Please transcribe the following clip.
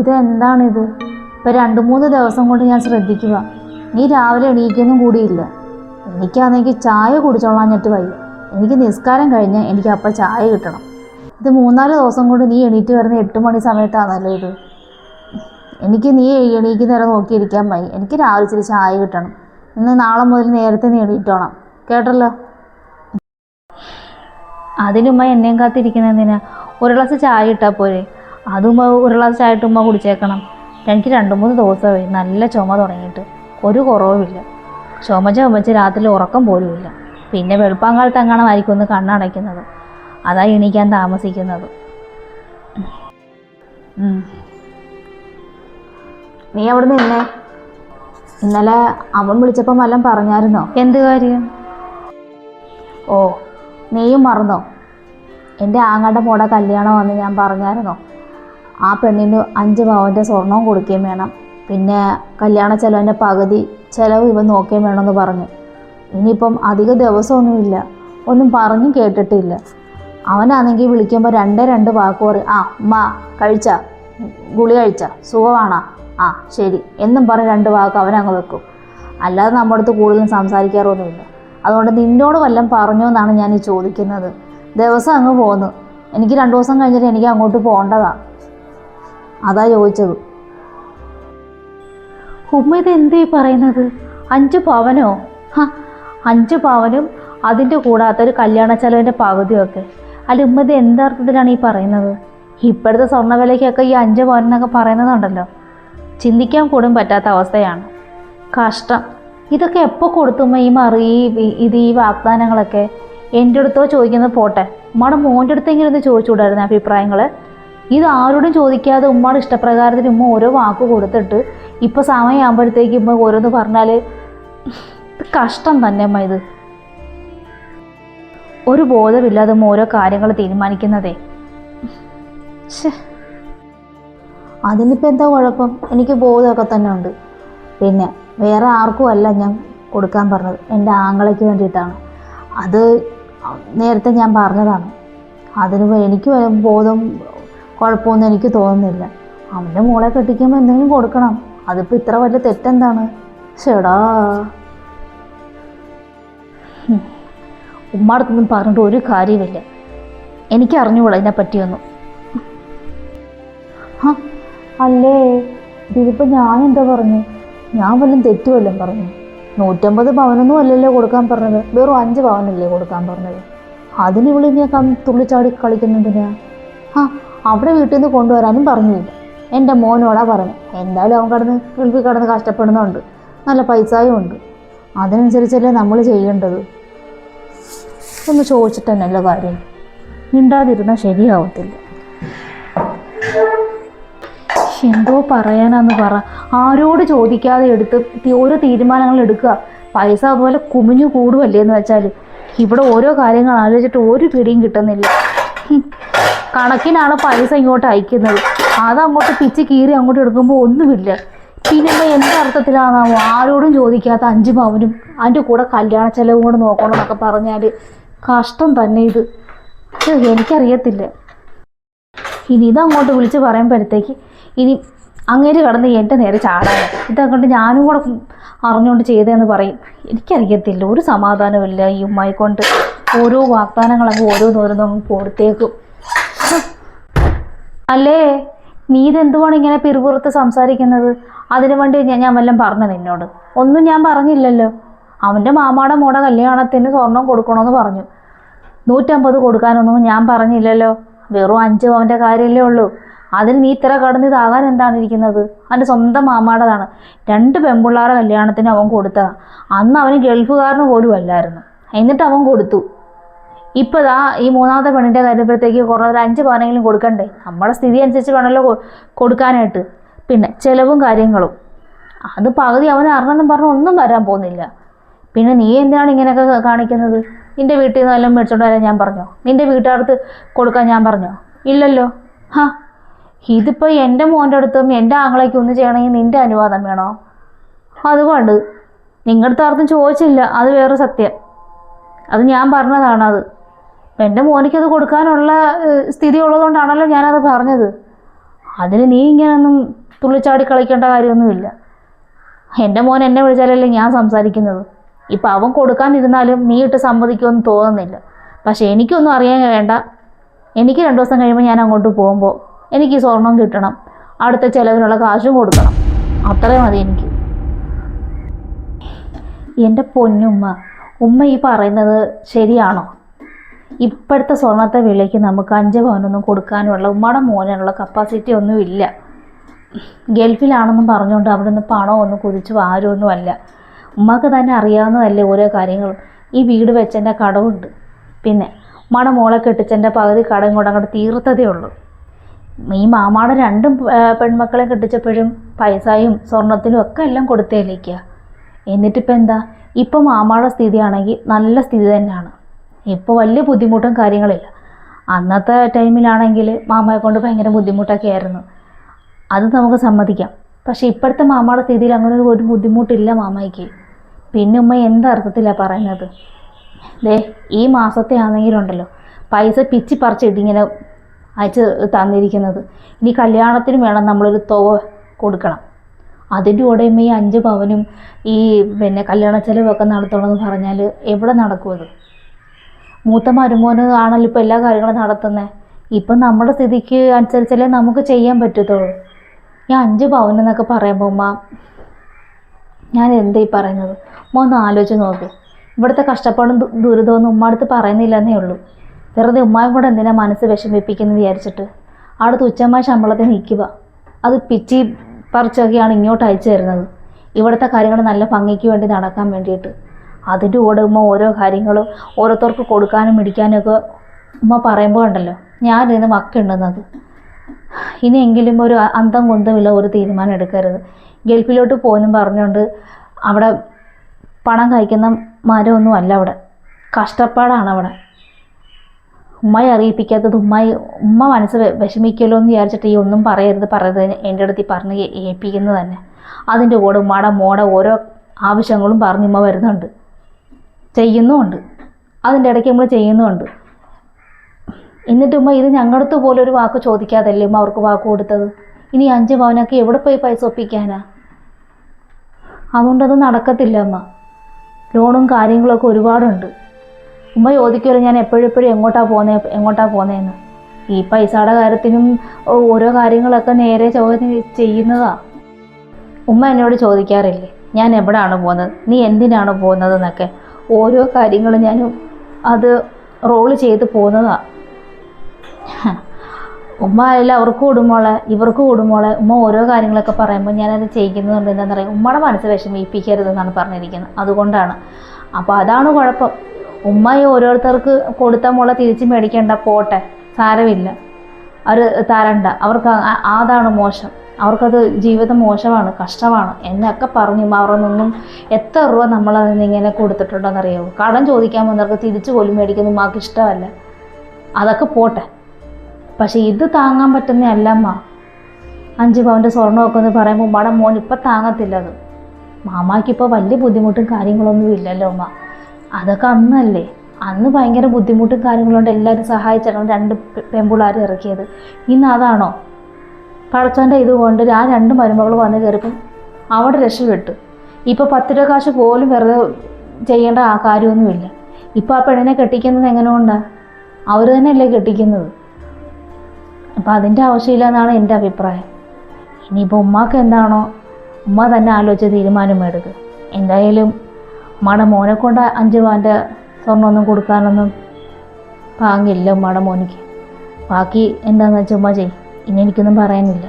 ഇതെന്താണിത്? ഇപ്പം രണ്ട് മൂന്ന് ദിവസം കൊണ്ട് ഞാൻ ശ്രദ്ധിക്കുക. നീ രാവിലെ എണീക്കൊന്നും കൂടിയില്ല. എനിക്കാണെങ്കിൽ ചായ കുടിച്ചോളാഞ്ഞിട്ട് വയ്യ. എനിക്ക് നിസ്കാരം കഴിഞ്ഞ് എനിക്ക് അപ്പം ചായ കിട്ടണം. ഇത് മൂന്നാൽ ദിവസം കൊണ്ട് നീ എണീറ്റ് വരുന്ന എട്ട് മണി സമയത്താണല്ലോ ഇത്. എനിക്ക് നീ എണീക്കുന്നേരം നോക്കിയിരിക്കാൻ വയ്യ. എനിക്ക് രാവിലെ ഇച്ചിരി ചായ കിട്ടണം. ഇന്ന് നാളെ മുതൽ നേരത്തെ നീ എണീറ്റോണം. കേട്ടല്ലോ? അതിനുമ്മ എന്നെയും കാത്തിരിക്കുന്നതിനാ ഒരു ഗ്ലാസ് ചായ ഇട്ടാൽ പോരെ. അതും ഒരു ഗ്ലാസ് ചായ ഇട്ട് ഉമ്മ കുടിച്ചേക്കണം. എനിക്ക് രണ്ട് മൂന്ന് ദിവസമായി നല്ല ചുമ തുടങ്ങിയിട്ട്. ഒരു കുറവുമില്ല ചുമ ചുമച്ച് രാത്രി ഉറക്കം പോലുമില്ല പിന്നെ വെളുപ്പാങ്കാലത്ത് എങ്ങാനും ആയിരിക്കും ഒന്ന് കണ്ണടയ്ക്കുന്നത്. അതാ എണീക്കാൻ താമസിക്കുന്നത്. നീ അവിടെ നിന്നേ ഇന്നലെ അവൻ വിളിച്ചപ്പോൾ വല്ലതും പറഞ്ഞായിരുന്നോ? എന്ത് കാര്യം? ഓ നീയും മറന്നോ? എന്റെ ആങ്ങളുടെ മോടെ കല്യാണം വന്ന് ഞാൻ പറഞ്ഞായിരുന്നോ? ആ പെണ്ണിന് അഞ്ച് പവന്റെ സ്വർണവും കൊടുക്കുകയും വേണം. പിന്നെ കല്യാണ ചെലവിന്റെ പകുതി ചിലവ് ഇവൻ നോക്കുകയും വേണമെന്ന് പറഞ്ഞു. ഇനിയിപ്പം അധിക ദിവസമൊന്നുമില്ല. ഒന്നും പറഞ്ഞു കേട്ടിട്ടില്ല. അവനാണെങ്കിൽ വിളിക്കുമ്പോൾ രണ്ടേ രണ്ട് വാക്ക് പറയും ആ ഉമ്മ കഴിച്ച ഗുളി കഴിച്ച സുഖമാണോ? ആ ശരി എന്നും പറഞ്ഞ് രണ്ട് വാക്ക് അവനങ്ങ് വെക്കും. അല്ലാതെ നമ്മുടെ അടുത്ത് കൂടുതലും സംസാരിക്കാറൊന്നുമില്ല. അതുകൊണ്ട് നിന്നോട് വല്ലതും പറഞ്ഞോ എന്നാണ് ഞാൻ ഈ ചോദിക്കുന്നത്. ദിവസം അങ്ങ് പോന്നു. എനിക്ക് രണ്ട് ദിവസം കഴിഞ്ഞിട്ട് എനിക്ക് അങ്ങോട്ട് പോകേണ്ടതാ. അതാ ചോദിച്ചത്. ഉമ്മ ഇത് എന്തേ പറയുന്നത്? അഞ്ച് പവനോ? ഹ അഞ്ച് പവനും അതിന്റെ കൂടാത്ത ഒരു കല്യാണ ചെലവിന്റെ പകുതിയൊക്കെ. അല്ല ഉമ്മ ഇത് എന്തർത്ഥത്തിലാണ് ഈ പറയുന്നത്? ഇപ്പോഴത്തെ സ്വർണ ഈ അഞ്ച് പവൻ എന്നൊക്കെ പറയുന്നതുണ്ടല്ലോ. ചിന്തിക്കാൻ കൂടും പറ്റാത്ത അവസ്ഥയാണ്. കഷ്ടം. ഇതൊക്കെ എപ്പോൾ കൊടുത്തുമ്മ ഈ മറി ഇത് ഈ വാഗ്ദാനങ്ങളൊക്കെ? എന്റെ അടുത്തോ ചോദിക്കുന്നത് പോട്ടെ. ഉമ്മയുടെ മോന്റെ അടുത്തെങ്കിലും ഒന്ന് ചോദിച്ചുകൂടായിരുന്നു അഭിപ്രായങ്ങൾ ഇത് ആരോടും ചോദിക്കാതെ ഉമ്മയുടെ ഇഷ്ടപ്രകാരത്തിന് ഉമ്മ ഓരോ വാക്ക് കൊടുത്തിട്ട് ഇപ്പോൾ സമയമാകുമ്പോഴത്തേക്ക് ഉമ്മ ഓരോന്ന് പറഞ്ഞാൽ കഷ്ടം തന്നെ അമ്മ ഇത്. ഒരു ബോധമില്ലാതെ ഉമ്മ ഓരോ കാര്യങ്ങൾ തീരുമാനിക്കുന്നതേ. ശ്ശേ. അതിനിപ്പോൾ എന്താ കുഴപ്പം? എനിക്ക് ബോധമൊക്കെ തന്നെ ഉണ്ട്. പിന്നെ വേറെ ആർക്കും അല്ല ഞാൻ കൊടുക്കാൻ പറഞ്ഞത്. എന്റെ ആങ്ങളയ്ക്ക് വേണ്ടിയിട്ടാണ്. അത് നേരത്തെ ഞാൻ പറഞ്ഞതാണ്. അതിന് എനിക്ക് ബോധം കുഴപ്പമൊന്നും എനിക്ക് തോന്നുന്നില്ല. അവന്റെ മോളെ കെട്ടിക്കുമ്പോൾ എന്തെങ്കിലും കൊടുക്കണം. അതിപ്പോൾ ഇത്ര വലിയ തെറ്റെന്താണ്? ചേടാ ഉമ്മാടത്തൊന്നും പറഞ്ഞിട്ട് ഒരു കാര്യമില്ല എനിക്ക് അറിഞ്ഞുകൂടാ ഇതിനെ പറ്റിയൊന്നും അല്ലേ? ഇതിലിപ്പോൾ ഞാൻ എന്താ പറഞ്ഞു? ഞാൻ വല്ലതും തെറ്റുമല്ലോ പറഞ്ഞു? നൂറ്റമ്പത് പവനൊന്നും അല്ലല്ലോ കൊടുക്കാൻ പറഞ്ഞത്. വെറും അഞ്ച് പവനല്ലേ കൊടുക്കാൻ പറഞ്ഞത്. അതിന് ഇവിടെ ഞാൻ തുള്ളിച്ചാടി കളിക്കുന്നുണ്ട് ഞാൻ ആ അവിടെ വീട്ടിൽ നിന്ന് കൊണ്ടുവരാനും പറഞ്ഞില്ല എന്റെ മോനോടാ പറഞ്ഞു എന്തായാലും അവൻ കടന്ന് ഗൾഫിൽ കടന്ന് കഷ്ടപ്പെടുന്നുണ്ട്. നല്ല പൈസയും ഉണ്ട്. അതിനനുസരിച്ചല്ലേ നമ്മൾ ചെയ്യേണ്ടത്? ഒന്ന് ചോദിച്ചിട്ട് തന്നെയല്ലോ കാര്യം. മിണ്ടാതിരുന്നാൽ ശരിയാവത്തില്ല. എന്തോ പറയാനാന്ന് പറ. ആരോട് ചോദിക്കാതെ എടുത്ത് ഓരോ തീരുമാനങ്ങൾ എടുക്കുക. പൈസ അതുപോലെ കുമിഞ്ഞു കൂടുമല്ലേ എന്ന് വെച്ചാൽ ഇവിടെ ഓരോ കാര്യങ്ങൾ ആലോചിച്ചിട്ട് ഒരു പിടിയും കിട്ടുന്നില്ല. കണക്കിനാണ് പൈസ ഇങ്ങോട്ട് അയക്കുന്നത്. അങ്ങോട്ട് പിച്ച് കീറി അങ്ങോട്ട് എടുക്കുമ്പോൾ ഒന്നുമില്ല പിന്നെ എന്ത് അർത്ഥത്തിലാണാവോ ആരോടും ചോദിക്കാത്ത അഞ്ച് പവനും അതിന്റെ കൂടെ കല്യാണ ചെലവും കൂടെ നോക്കണം എന്നൊക്കെ പറഞ്ഞാൽ കഷ്ടം തന്നെ ഇത്. എനിക്കറിയത്തില്ല. ഇനി ഇതങ്ങോട്ട് വിളിച്ച് പറയുമ്പോഴത്തേക്ക് ഇനി അങ്ങേര് കടന്ന് എന്റെ നേരെ ചാടാൻ ഇതങ്ങോട്ട് ഞാനും കൂടെ അറിഞ്ഞുകൊണ്ട് ചെയ്തതെന്ന് പറയും. എനിക്കറിയത്തില്ല. ഒരു സമാധാനമില്ല ഈ ഉമ്മായി കൊണ്ട് ഓരോ വാഗ്ദാനങ്ങളങ്ങ് ഓരോന്നോരോന്നും കൊടുത്തേക്കും. അല്ലേ? നീ ഇതെന്തുവാണ് ഇങ്ങനെ പിറുപുറത്ത് സംസാരിക്കുന്നത്? അതിനു വേണ്ടി ഞാൻ ഞാൻ വല്ലതും പറഞ്ഞു നിന്നോട്. ഒന്നും ഞാൻ പറഞ്ഞില്ലല്ലോ. അവന്റെ മാമാടെ മോടെ കല്യാണത്തിന് സ്വർണം കൊടുക്കണമെന്ന് പറഞ്ഞു. നൂറ്റമ്പത് കൊടുക്കാനൊന്നും ഞാൻ പറഞ്ഞില്ലല്ലോ. വെറും അഞ്ച് അവന്റെ കാര്യമല്ലേ ഉള്ളൂ. അതിന് നീ ഇത്ര കടന്ന് ഇതാകാൻ എന്താണ് ഇരിക്കുന്നത്? അവന്റെ സ്വന്തം മാമാടതാണ്. രണ്ട് പെൺപിള്ളാരെ കല്യാണത്തിന് അവൻ കൊടുത്തതാണ് അന്ന് അവന് ഗൾഫുകാരന് പോലും അല്ലായിരുന്നു. എന്നിട്ട് അവൻ കൊടുത്തു. ഇപ്പോൾ ദാ ഈ മൂന്നാമത്തെ പെണ്ണിന്റെ കാര്യപ്പോഴത്തേക്ക് കുറേ ഒരു അഞ്ച് പവനെങ്കിലും കൊടുക്കണ്ടേ? നമ്മുടെ സ്ഥിതി അനുസരിച്ച് വേണമല്ലോ കൊടുക്കാനായിട്ട്. പിന്നെ ചിലവും കാര്യങ്ങളും. അത് പകുതി അവൻ അറിഞ്ഞെന്നും പറഞ്ഞ് ഒന്നും വരാൻ പോകുന്നില്ല. പിന്നെ നീ എന്തിനാണ് ഇങ്ങനെയൊക്കെ കാണിക്കുന്നത്? നിന്റെ വീട്ടിൽ നിന്ന് എല്ലാം മേടിച്ചോണ്ട് വരാൻ ഞാൻ പറഞ്ഞോ? നിന്റെ വീട്ടുകാർക്ക് കൊടുക്കാൻ ഞാൻ പറഞ്ഞോ? ഇല്ലല്ലോ. ഹാ. ഇതിപ്പോൾ എന്റെ മോന്റെ അടുത്തും എന്റെ ആങ്ങളേക്ക് ഒന്ന് ചെയ്യണമെങ്കിൽ നിന്റെ അനുവാദം വേണോ? അതുകൊണ്ട് നിങ്ങളുടെ ആർക്കും ചോദിച്ചില്ല. അത് വേറെ സത്യം. അത് ഞാൻ പറഞ്ഞതാണ് അത് എന്റെ മോനിക്കത് കൊടുക്കാനുള്ള സ്ഥിതി ഉള്ളതുകൊണ്ടാണല്ലോ ഞാനത് പറഞ്ഞത്. അതിന് നീ ഇങ്ങനെയൊന്നും തുള്ളിച്ചാടി കളിക്കേണ്ട കാര്യമൊന്നുമില്ല. എന്റെ മോൻ എന്നെ വിളിച്ചാലല്ലേ ഞാൻ സംസാരിക്കുന്നത്. ഇപ്പം അവൻ കൊടുക്കാനിരുന്നാലും നീ ഇട്ട് സമ്മതിക്കുമെന്ന് തോന്നുന്നില്ല. പക്ഷേ എനിക്കൊന്നും അറിയാൻ വേണ്ട. എനിക്ക് രണ്ട് ദിവസം കഴിയുമ്പോൾ ഞാൻ അങ്ങോട്ട് പോകുമ്പോൾ എനിക്ക് ഈ സ്വർണം കിട്ടണം. അടുത്ത ചിലവിനുള്ള കാശും കൊടുക്കണം. അത്രയും മതി എനിക്ക്. എന്റെ പൊന്നുമ്മ ഉമ്മ ഈ പറയുന്നത് ശരിയാണോ? ഇപ്പോഴത്തെ സ്വർണത്തെ വിലയ്ക്ക് നമുക്ക് അഞ്ച് പവനൊന്നും കൊടുക്കാനുള്ള ഉമ്മയുടെ മോനുള്ള കപ്പാസിറ്റി ഒന്നും ഇല്ല. ഗൾഫിലാണെന്നും പറഞ്ഞുകൊണ്ട് അവിടെ നിന്ന് പണമൊന്നും കുതിച്ച് ആരുമൊന്നുമല്ല ഉമ്മക്ക് തന്നെ അറിയാവുന്നതല്ലേ ഓരോ കാര്യങ്ങളും. ഈ വീട് വെച്ചെന്റെ കടമുണ്ട് പിന്നെ ഉമ്മയുടെ മോളെ കെട്ടിച്ചെന്റെ പകുതി കടം കൊണ്ട് അങ്ങോട്ട് തീർത്തതേ ഉള്ളൂ. ഈ മാമാടെ രണ്ടും പെൺമക്കളെ കെട്ടിച്ചപ്പോഴും പൈസയും സ്വർണത്തിനും ഒക്കെ എല്ലാം കൊടുത്തേലേക്കുക എന്നിട്ടിപ്പോൾ എന്താ? ഇപ്പം മാമാടെ സ്ഥിതിയാണെങ്കിൽ നല്ല സ്ഥിതി തന്നെയാണ്. ഇപ്പോൾ വലിയ ബുദ്ധിമുട്ടും കാര്യങ്ങളില്ല. അന്നത്തെ ടൈമിലാണെങ്കിൽ മാമയെ കൊണ്ട് ഭയങ്കര ബുദ്ധിമുട്ടൊക്കെ ആയിരുന്നു. അത് നമുക്ക് സമ്മതിക്കാം. പക്ഷേ ഇപ്പോഴത്തെ മാമയുടെ സ്ഥിതിയിൽ അങ്ങനെ ഒരു ബുദ്ധിമുട്ടില്ല മാമയ്ക്ക്. പിന്നെ ഉമ്മ എന്തർത്ഥത്തിലാണ് പറയുന്നത്? ദേ ഈ മാസത്തെ ആണെങ്കിലുണ്ടല്ലോ പൈസ പിച്ചി പറിച്ചിട്ട് ഇങ്ങനെ അയച്ച് തന്നിരിക്കുന്നത്. ഇനി കല്യാണത്തിന് വേണം നമ്മളൊരു തുക കൊടുക്കണം. അതിന്റെ കൂടെ ഈ അഞ്ച് പവനും ഈ പിന്നെ കല്യാണ ചെലവൊക്കെ നടത്തണമെന്ന് പറഞ്ഞാൽ എവിടെ നടക്കും അത്? മൂത്ത മരുമോന് ആണല്ലോ ഇപ്പോൾ എല്ലാ കാര്യങ്ങളും നടത്തുന്നത് ഇപ്പം നമ്മുടെ സ്ഥിതിക്ക് അനുസരിച്ചല്ലേ നമുക്ക് ചെയ്യാൻ പറ്റത്തുള്ളൂ. ഈ അഞ്ച് പവൻ എന്നൊക്കെ പറയുമ്പോൾ ഉമ്മ ഞാൻ എന്താ ഈ പറയുന്നത്? ഉമ്മ ഒന്ന് ആലോചിച്ച് നോക്ക്. ഇവിടുത്തെ കഷ്ടപ്പാടും ദുരിതമൊന്നും ഉമ്മ അടുത്ത് പറയുന്നില്ലെന്നേ ഉള്ളൂ. വെറുതെ ഉമ്മായും കൂടെ എന്തിനാ മനസ്സ് വിഷമിപ്പിക്കുന്നു വിചാരിച്ചിട്ട്? അവിടെ തുച്ഛമായ ശമ്പളത്തിൽ നിൽക്കുക. അത് പിച്ചി പറിച്ചൊക്കെയാണ് ഇങ്ങോട്ട് അയച്ചു തരുന്നത്. ഇവിടുത്തെ കാര്യങ്ങൾ നല്ല ഭംഗിക്ക് വേണ്ടി നടക്കാൻ വേണ്ടിയിട്ട്. അതിന്റെ കൂടെ ഉമ്മ ഓരോ കാര്യങ്ങളും ഓരോരുത്തർക്ക് കൊടുക്കാനും പിടിക്കാനും ഒക്കെ ഉമ്മ പറയുമ്പോൾ ഉണ്ടല്ലോ ഞാനിന്ന് മക്കുണ്ടെന്നത് ഇനിയെങ്കിലും ഒരു അന്തം കുന്തമില്ല ഒരു തീരുമാനം എടുക്കരുത്. ഗൾഫിലോട്ട് പോകുന്നു പറഞ്ഞുകൊണ്ട് അവിടെ പണം കഴിക്കുന്ന മരമൊന്നും അല്ല അവിടെ. കഷ്ടപ്പാടാണ് അവിടെ. ഉമ്മയെ അറിയിപ്പിക്കാത്തത് ഉമ്മായി ഉമ്മ മനസ്സ് വിഷമിക്കുമല്ലോ എന്ന് വിചാരിച്ചിട്ട് ഈ ഒന്നും പറയരുത് പറയരുത് എന്റെ അടുത്ത് പറഞ്ഞ് ഏൽപ്പിക്കുന്നത് തന്നെ. അതിന്റെ കൂടെ ഉമ്മയുടെ മോടെ ഓരോ ആവശ്യങ്ങളും പറഞ്ഞ് ഉമ്മ വരുന്നുണ്ട്. ചെയ്യുന്നുമുണ്ട് അതിന്റെ ഇടയ്ക്ക് നമ്മൾ ചെയ്യുന്നുമുണ്ട് എന്നിട്ട് ഉമ്മ ഇത് ഞങ്ങളടുത്ത് പോലെ ഒരു വാക്ക് ചോദിക്കാതല്ലേ ഉമ്മ അവർക്ക് വാക്ക് കൊടുത്തത്? ഇനി അഞ്ച് പവനൊക്കെ എവിടെ പോയി പൈസ ഒപ്പിക്കാനാ? അതുകൊണ്ടത് നടക്കത്തില്ല അമ്മ ലോണും കാര്യങ്ങളൊക്കെ ഒരുപാടുണ്ട്. ഉമ്മ ചോദിക്കുമല്ലോ ഞാൻ എപ്പോഴെപ്പോഴും എങ്ങോട്ടാണ് പോകുന്നത് എങ്ങോട്ടാണ് പോകുന്നതെന്ന് ഈ പൈസയുടെ കാര്യത്തിനും ഓരോ കാര്യങ്ങളൊക്കെ നേരെ ചോദ്യം ചെയ്യുന്നതാ. ഉമ്മ എന്നോട് ചോദിക്കാറില്ലേ ഞാൻ എവിടെയാണ് പോകുന്നത് നീ എന്തിനാണ് പോകുന്നത് എന്നൊക്കെ ഓരോ കാര്യങ്ങളും ഞാൻ അത് റോൾ ചെയ്ത് പോകുന്നതാണ് ഉമ്മ അല്ല അവർക്ക് കൂടുമോളെ ഇവർക്ക് കൂടുമോളെ ഉമ്മ ഓരോ കാര്യങ്ങളൊക്കെ പറയുമ്പോൾ ഞാനത് ചെയ്യിക്കുന്നതുകൊണ്ട് എന്താണെന്ന് പറയുക ഉമ്മയുടെ മനസ്സ് വിഷമിപ്പിക്കരുതെന്നാണ് പറഞ്ഞിരിക്കുന്നത്. അതുകൊണ്ടാണ്. അപ്പോൾ അതാണ് കുഴപ്പം. ഉമ്മ ഈ ഓരോരുത്തർക്ക് കൊടുത്ത മോളെ തിരിച്ച് മേടിക്കേണ്ട പോട്ടെ. സാരമില്ല. അവർ തരണ്ട. അവർക്ക് അതാണ് മോശം. അവർക്കത് ജീവിതം മോശമാണ് കഷ്ടമാണ് എന്നൊക്കെ പറഞ്ഞു അവരുടെ നിന്നും എത്ര രൂപ നമ്മൾ നിന്ന് ഇങ്ങനെ കൊടുത്തിട്ടുണ്ടെന്നറിയാമോ കടം ചോദിക്കാൻ വന്നവർക്ക് തിരിച്ചു പോലും മേടിക്കുന്ന ഉമ്മാക്ക് ഇഷ്ടമല്ല. അതൊക്കെ പോട്ടെ. പക്ഷേ ഇത് താങ്ങാൻ പറ്റുന്ന അല്ലമ്മ അഞ്ച് പവന്റെ സ്വർണമൊക്കെ എന്ന് പറയുമ്പോൾ ഉമ്മയുടെ മോൻ ഇപ്പം താങ്ങത്തില്ല അത്. മാമാക്കിപ്പോൾ വലിയ ബുദ്ധിമുട്ടും കാര്യങ്ങളൊന്നും ഇല്ലല്ലോ അമ്മ അതൊക്കെ അന്നല്ലേ. അന്ന് ഭയങ്കര ബുദ്ധിമുട്ടും കാര്യങ്ങളുണ്ട്. എല്ലാവരും സഹായിച്ചിട്ടാണ് രണ്ട് പെമ്പിളാരും ഇറക്കിയത്. ഇന്ന് അതാണോ? പടച്ചോന്റെ ഇതുകൊണ്ട് ആ രണ്ട് മരുമകൾ വന്ന് കയറിപ്പം അവിടെ രക്ഷപ്പെട്ടു. ഇപ്പോൾ പത്ത് രൂപ കാശ് പോലും വെറുതെ ചെയ്യേണ്ട ആ കാര്യമൊന്നുമില്ല. ഇപ്പോൾ ആ പെണ്ണിനെ കെട്ടിക്കുന്നത് എങ്ങനെ കൊണ്ടാണ് അവർ തന്നെയല്ലേ കെട്ടിക്കുന്നത്? അപ്പോൾ അതിന്റെ ആവശ്യമില്ല എന്നാണ് എന്റെ അഭിപ്രായം. ഇനിയിപ്പോൾ ഉമ്മാക്ക് എന്താണോ ഉമ്മ തന്നെ ആലോചിച്ച് തീരുമാനം എന്തായാലും ഉമ്മയുടെ മോനെ കൊണ്ട് അഞ്ച് പവന്റെ സ്വർണമൊന്നും കൊടുക്കാനൊന്നും പാങ്ങില്ല ഉമ്മയുടെ മോനിക്ക്. ബാക്കി എന്താണെന്ന് വെച്ചാൽ ഉമ്മ ചെയ്യും. ഇനി എനിക്കൊന്നും പറയാനില്ല.